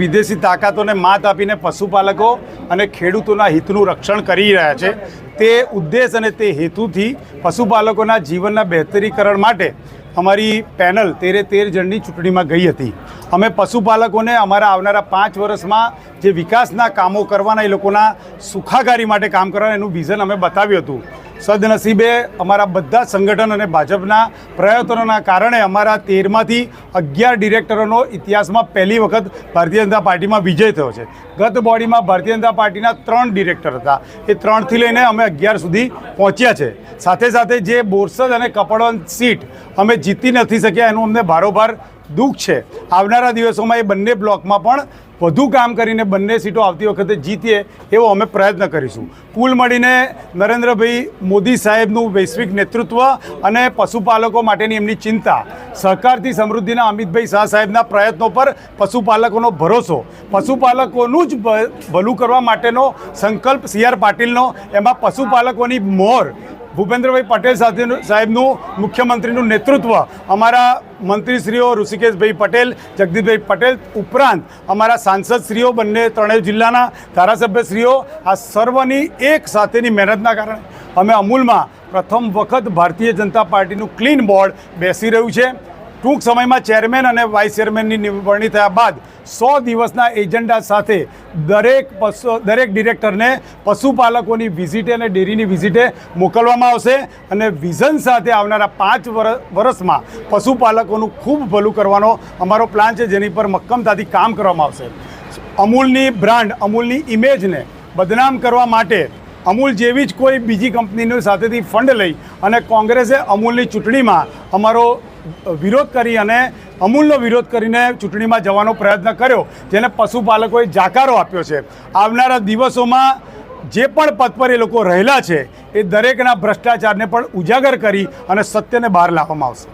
વિદેશી તાકાતોને માત આપીને પશુપાલકો અને ખેડૂતોના હિતનું રક્ષણ કરી રહ્યા છે. તે ઉદ્દેશ અને તે હેતુથી પશુપાલકોના જીવનના બહેતરીકરણ માટે અમારી પેનલ તેરે તેર જણની ચૂંટણીમાં ગઈ હતી. અમે પશુપાલકોને અમારા આવનારા પાંચ વર્ષમાં જે વિકાસના કામો કરવાના એ લોકોના સુખાકારી માટે કામ કરવાના એનું વિઝન અમે બતાવ્યું હતું. સદનસીબે અમારા બધા સંગઠન અને ભાજપના પ્રયત્નોના કારણે અમારા તેરમાંથી અગિયાર ડિરેક્ટરોનો ઇતિહાસમાં પહેલી વખત ભારતીય જનતા પાર્ટીમાં વિજય થયો છે. ગત બોડીમાં ભારતીય જનતા પાર્ટીના ત્રણ ડિરેક્ટર હતા. એ ત્રણથી લઈને અમે અગિયાર સુધી પહોંચ્યા છે. સાથે સાથે જે બોરસદ અને કપડવંત સીટ અમે જીતી નથી શક્યા એનું અમને ભારોભાર દુઃખ છે. આવનારા દિવસોમાં એ બંને બ્લોકમાં પણ વધુ કામ કરીને બંને સીટો આવતી વખતે જીતીએ એવો અમે પ્રયત્ન કરીશું. કુલ મળીને નરેન્દ્રભાઈ મોદી સાહેબનું વૈશ્વિક નેતૃત્વ અને પશુપાલકો માટેની એમની ચિંતા, સહકારથી સમૃદ્ધિના અમિતભાઈ શાહ સાહેબના પ્રયત્નો પર પશુપાલકોનો ભરોસો, પશુપાલકોનું જ ભલું કરવા માટેનો સંકલ્પ સી આર પાટીલનો, એમાં પશુપાલકોની મોર ભૂપેન્દ્રભાઈ પટેલ સાથેનું સાહેબનું મુખ્યમંત્રીનું નેતૃત્વ અમારા મંત્રીશ્રીઓ ઋષિકેશભાઈ પટેલ, જગદીશભાઈ પટેલ ઉપરાંત અમારા સાંસદશ્રીઓ, બંને ત્રણેય જિલ્લાના ધારાસભ્યશ્રીઓ, આ સર્વની એક સાથેની મહેનતના કારણે અમે અમૂલમાં પ્રથમ વખત ભારતીય જનતા પાર્ટીનું ક્લીન બોર્ડ બેસી રહ્યું છે. ટૂંક સમયમાં ચેરમેન અને વાઇસ ચેરમેનની નિવડણી થયા બાદ સો દિવસના એજન્ડા સાથે દરેક પશુ દરેક ડિરેક્ટરને પશુપાલકોની વિઝિટે અને ડેરીની વિઝિટે મોકલવામાં આવશે અને વિઝન સાથે આવનારા પાંચ વર- વર્ષમાં પશુપાલકોનું ખૂબ ભલું કરવાનો અમારો પ્લાન છે, જેની પર મક્કમતાથી કામ કરવામાં આવશે. અમૂલની બ્રાન્ડ, અમૂલની ઇમેજને બદનામ કરવા માટે અમૂલ જેવી જ કોઈ બીજી કંપનીની સાથેથી ફંડ લઈ અને કોંગ્રેસે અમૂલની ચૂંટણીમાં અમારો વિરોધ કરી અને અમૂલનો વિરોધ કરીને ચૂંટણીમાં જવાનો પ્રયત્ન કર્યો, જેને પશુપાલકોએ જાકારો આપ્યો છે. આવનારા દિવસોમાં જે પણ પદ પર એ લોકો રહેલા છે, એ દરેકના ભ્રષ્ટાચારને પણ ઉજાગર કરી અને સત્યને બહાર લાવવામાં આવશે.